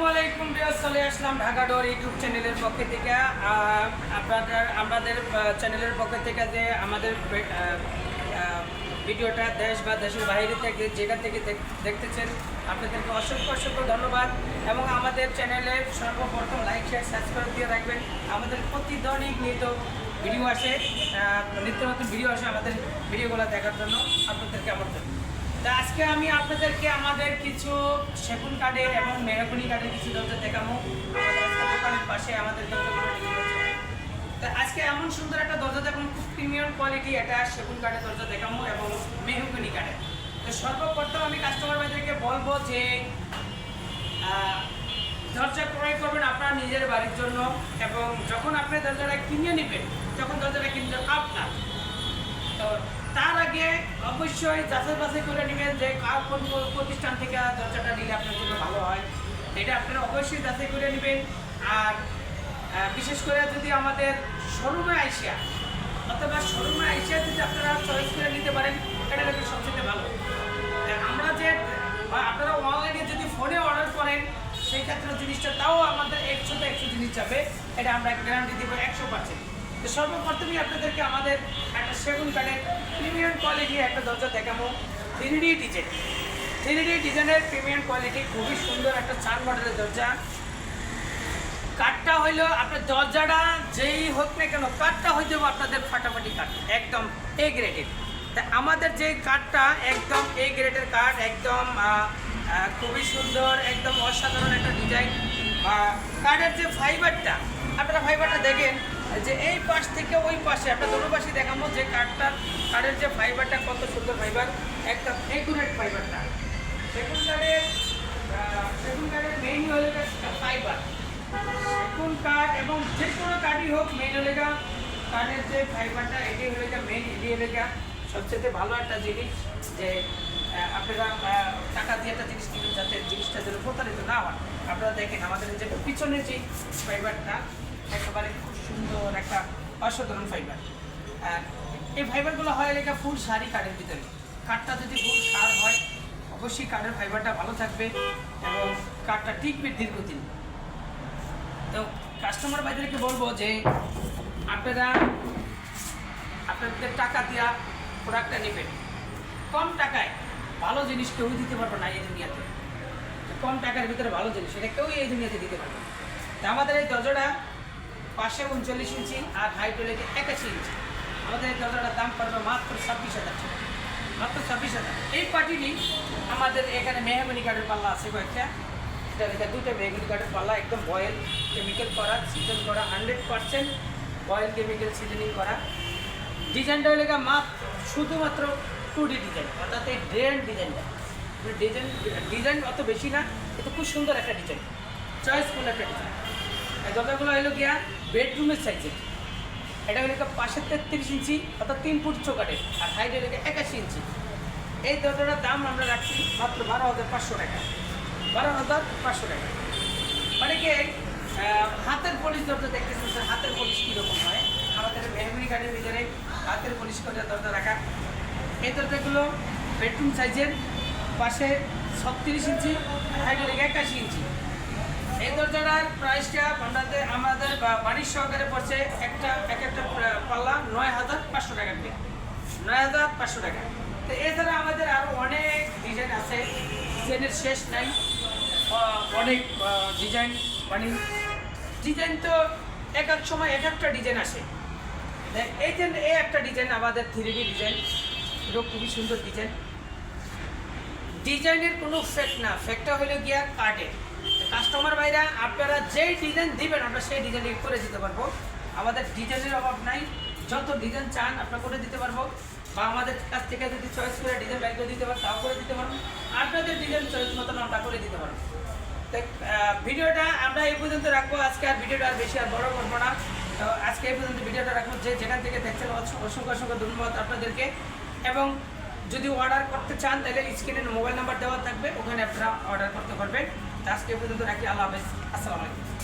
আলাইকুম বিয়াস চলে আসলাম ঢাকা ডোর ইউটিউব চ্যানেলের পক্ষ থেকে। আপনাদের আমাদের চ্যানেলের পক্ষ থেকে যে আমাদের ভিডিওটা দেশ বা দেশের বাইরে থেকে, যেখান থেকে দেখতেছেন, আপনাদেরকে অসংখ্য অসংখ্য ধন্যবাদ। এবং আমাদের চ্যানেলে সর্বপ্রথম লাইক শেয়ার সাবস্ক্রাইব দিয়ে রাখবেন। আমাদের প্রতিদৈনিক নিয়ত ভিডিও আসে নিত্য নতুন ভিডিও আসে আমাদের ভিডিওগুলো দেখার জন্য আপনাদেরকে আমন্ত্রণ। তা আজকে আমি আপনাদেরকে আমাদের কিছু সেগুন কাঠের এবং মেহগুনি কাঠের কিছু দরজা দেখাবো। দোকানের পাশে আমাদের তা আজকে এমন সুন্দর একটা দরজা দেখুন, খুব প্রিমিয়াম কোয়ালিটি এটা সেগুন কাঠের দরজা দেখাবো এবং মেহগুনি কাঠের। তো সর্বপ্রথম আমি কাস্টমার ভাইদেরকে বলব যে দরজা ক্রয় করবেন আপনার নিজের বাড়ির জন্য এবং যখন আপনি দরজাটা কিনে নেবেন, তখন দরজাটা কিনবে আপনার। অবশ্যই যাচাই বাছাই করে নেবেন যে কোন প্রতিষ্ঠান থেকে দরজাটা নিলে আপনার জন্য ভালো হয়। এটা আপনারা অবশ্যই যাচাই করে নেবেন। আর বিশেষ করে যদি আমাদের শোরুমে আইসিয়া অথবা শোরুমে আইসিয়া যদি আপনারা চয়েস করে নিতে পারেন, এটা কিন্তু সবচেয়ে ভালো। তা আমরা যে আপনারা অনলাইনে যদি ফোনে অর্ডার করেন, সেই ক্ষেত্রে জিনিসটা তাও আমাদের একশোতে একশো জিনিস যাবে। এটা আমরা গ্যারান্টি দিব একশো পার্সেন্ট তো সর্বপ্রথমে আপনাদেরকে আমাদের একটা সেগুন কাঠের প্রিমিয়াম কোয়ালিটি একটা দরজা দেখাবো। Three D design. Three D ডিজাইনের প্রিমিয়াম কোয়ালিটি, খুবই সুন্দর একটা চার মডেলের দরজা। কাঠটা হইল আপনার দরজাটা যেই হোক না কেন, কাঠটা হইতে হবে আপনাদের ফাটাফাটি কাঠ, একদম এ গ্রেডের তা আমাদের যে কাঠটা একদম এ গ্রেডের কাঠ, একদম খুবই সুন্দর, একদম অসাধারণ একটা ডিজাইন। কাঠের যে ফাইবারটা আপনারা ফাইবারটা দেখেন যে এই পাশ থেকে ওই পাশে আপনার দুটো পাশে দেখাবো যে কাঠটার কাঠের যে ফাইবারটা কত সুন্দর ফাইবার একদম একুরেট ফাইবারটা সেগুন কাঠের সেগুন কাঠের মেইন হলো ফাইবার সেগুন কাঠ এবং যে কোনো কাঠই হোক মেইন হলে কাঠের যে ফাইবারটা এটি হলে মেইন এটি হলে সবচেয়ে ভালো একটা জিনিস যে আপনারা টাকা দিয়ে একটা জিনিস কিনুন যাতে জিনিসটা যেন প্রতারিত না হয়। আপনারা দেখেন আমাদের যে পিছনে যে ফাইবারটা একেবারে খুব সুন্দর একটা অসাধারণ ফাইবার এই ফাইবারগুলো হয় লেখা ফুল শাড়ি কাঠের ভিতরে। কাঠটা যদি ফুল সার হয়, অবশ্যই কাঠের ফাইবারটা ভালো থাকবে এবং কাঠটা টিকবে দীর্ঘদিন। তো কাস্টমার ভাইদেরকে বলব যে, আপনারা আপনাদের টাকা দিয়া প্রোডাক্টটা নেবেন। কম টাকায় ভালো জিনিস কেউ দিতে পারবে না এই দুনিয়াতে। কম টাকার ভিতরে ভালো জিনিস, এটা কেউই এই দুনিয়াতে দিতে পারবে না। আমাদের এই দরজাটা পাশে উনচল্লিশ ইঞ্চি আর হাইট হলে একাশি ইঞ্চি। আমাদের এই দরজাটার দাম পড়বে মাত্র ছাব্বিশ হাজার টাকা। মাত্র ছাব্বিশ হাজার। এই পার্টিটি আমাদের এখানে মেহমানি কার্ডের পাল্লা আছে কয়েকটা। এটা লেখা দুটো মেহমানি কার্ডের পাল্লা, একদম বয়েল কেমিক্যাল করা সিজন করা hundred percent boil chemical seasoning করা। ডিজাইনটা লেখা মাত্র শুধুমাত্র টু ডি ডিজাইন অর্থাৎ এই ড্রেন ডিজাইনটা ডিজাইন ডিজাইন অত বেশি না এটা খুব সুন্দর একটা ডিজাইন চয়েসফুল একটা ডিজাইন দরজাগুলো হলো গিয়া বেডরুমের সাইজের এটা হলো পাশে তেত্রিশ ইঞ্চি অর্থাৎ তিন ফুট চৌকাটের আর হাইট হলো একাশি ইঞ্চি। এই দরজাটার দাম আমরা রাখছি মাত্র বারো হাজার পাঁচশো টাকা। বারো হাজার পাঁচশো টাকা। মানে কি আহ, হাতের পলিশ দরজা দেখতেছেন স্যার হাতের পলিশ কীরকম হয়? আমাদের মেহমানি গাড়ির ভিতরে হাতের পলিশ করে দরজা রাখা। এই দরজাগুলো বেডরুম সাইজের পাশে ছত্রিশ ইঞ্চি হলো একাশি ইঞ্চি। এই দরজাটার প্রাইসটা আমাদের আমাদের বা- বাড়ির সহকারে পড়ছে একটা, এক একটা পাল্লা নয় হাজার পাঁচশো টাকা দিয়ে নয় হাজার পাঁচশো টাকা। তো এছাড়া আমাদের আরও অনেক ডিজাইন আছে। ডিজাইনের শেষ নাই। অনেক ডিজাইন মানে ডিজাইন তো এক এক সময় এক একটা ডিজাইন আসে। এই যে একটা ডিজাইন আমাদের ডিজাইন খুবই সুন্দর ডিজাইন ডিজাইনের কোনো ফেক না। ফেকটা হলো গিয়া কার্ডের কাস্টমার ভাইরা, আপনারা যেই ডিজাইন দিবেন, আমরা সেই ডিজাইন করে দিতে পারব। আমাদের ডিজাইনের অভাব নাই। যত ডিজাইন চান আপনারা করে দিতে পারব। বা আমাদের কাছ থেকে যদি চয়েস করে ডিজাইন বাইক দিতে পারেন তাও করে দিতে পারব আপনাদের ডিজাইন চয়েস মতন আমরা করে দিতে পারব। ভিডিওটা আমরা এই পর্যন্ত রাখব। আজকে আর ভিডিওটা আর বেশি আর বড় করব না। তো, আজকে এই পর্যন্ত ভিডিওটা রাখব। যে যেখান থেকে দেখছেন, অস- অসংখ্য অসংখ্য ধন্যবাদ আপনাদেরকে। এবং যদি অর্ডার করতে চান, তাহলে স্ক্রিনে মোবাইল নাম্বার দেওয়া থাকবে। ওখানে আপনারা অর্ডার করতে পারবেন। আজকে পর্যন্ত রাখি আল্লাহ হাফেজ। আসসালামু আলাইকুম।